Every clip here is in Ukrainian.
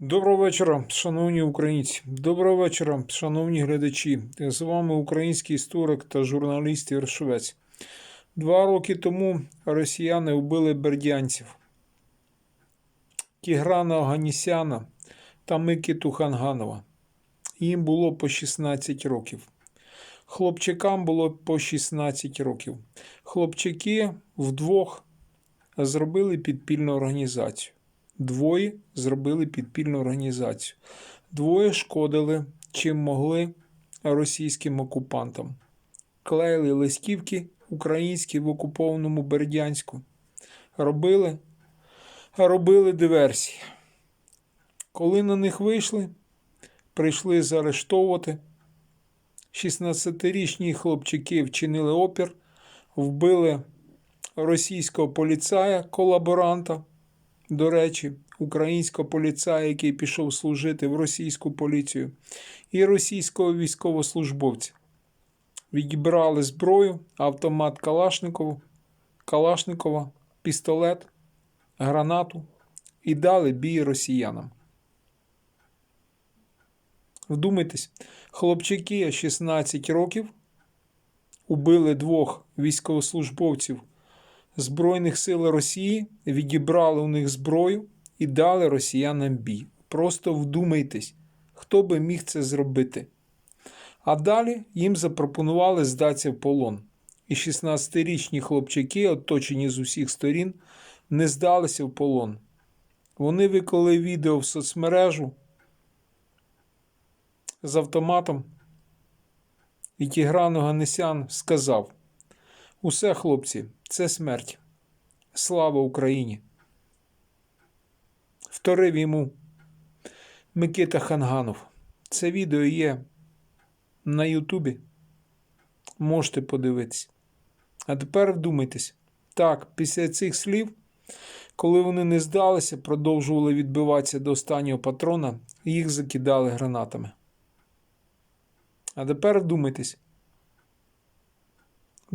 Доброго вечора, шановні українці. Доброго вечора, шановні глядачі. З вами український історик та журналіст Єршовець. Два роки тому росіяни вбили бердянців Тіграна Оганісяна та Микиту Ханганова. Їм було по 16 років. Хлопчикам було по 16 років. Хлопчики вдвох зробили підпільну організацію. Двоє зробили підпільну організацію. Двоє шкодили, чим могли російським окупантам. Клеїли листівки українські в окупованому Бердянську. Робили, робили диверсії. Коли на них вийшли, прийшли заарештовувати. 16-річні хлопчики вчинили опір, вбили російського поліцая, колаборанта. До речі, українського поліцая, який пішов служити в російську поліцію, і російського військовослужбовця. Відібрали зброю, автомат Калашникову, Калашникова, пістолет, гранату і дали бій росіянам. Вдумайтесь, хлопчики 16 років убили двох військовослужбовців Збройних сил Росії, відібрали у них зброю і дали росіянам бій. Просто вдумайтесь, хто би міг це зробити. А далі їм запропонували здатися в полон. І 16-річні хлопчаки, оточені з усіх сторін, не здалися в полон. Вони виклали відео в соцмережу з автоматом. І Тігран Оганесян сказав: Усе, хлопці, це смерть. Слава Україні. Вторив йому Микита Ханганов. Це відео є на Ютубі. Можете подивитись. А тепер вдумайтесь. Так, після цих слів, коли вони не здалися, продовжували відбиватися до останнього патрона, їх закидали гранатами. А тепер вдумайтесь.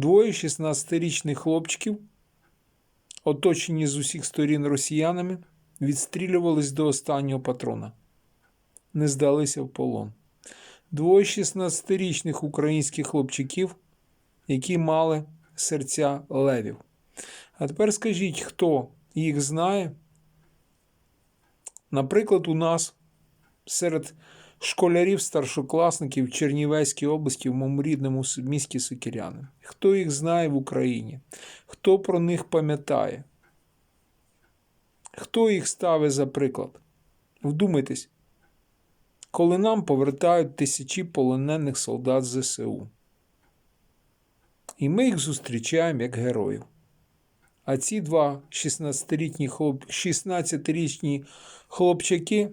Двоє 16-річних хлопчиків, оточені з усіх сторін росіянами, відстрілювались до останнього патрона, не здалися в полон. Двоє 16-річних українських хлопчиків, які мали серця левів. А тепер скажіть, хто їх знає? Наприклад, у нас серед школярів, старшокласників в Чернівецькій області в моєму рідному місті Сокіряни. Хто їх знає в Україні? Хто про них пам'ятає? Хто їх ставить за приклад? Вдумайтесь, коли нам повертають тисячі полонених солдат ЗСУ. І ми їх зустрічаємо як героїв. А ці два 16-річні хлоп... 16-річні хлопчаки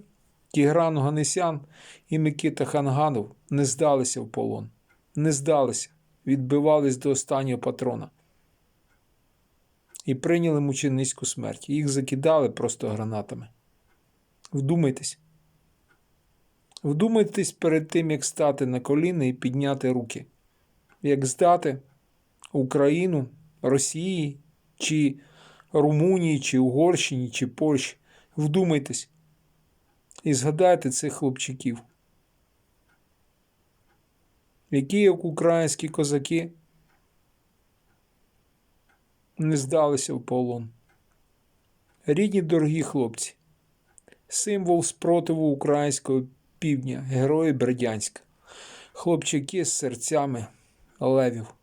Тігран Ганесян і Микита Ханганов не здалися в полон, не здалися, відбивались до останнього патрона і прийняли мученицьку смерть. Їх закидали просто гранатами. Вдумайтесь. Вдумайтесь перед тим, як стати на коліна і підняти руки, як здати Україну, Росії, чи Румунії, чи Угорщині, чи Польщі. Вдумайтесь. І згадайте цих хлопчиків, які, як українські козаки, не здалися в полон. Рідні дорогі хлопці, символ спротиву українського півдня, герої Бердянська, хлопчики з серцями левів.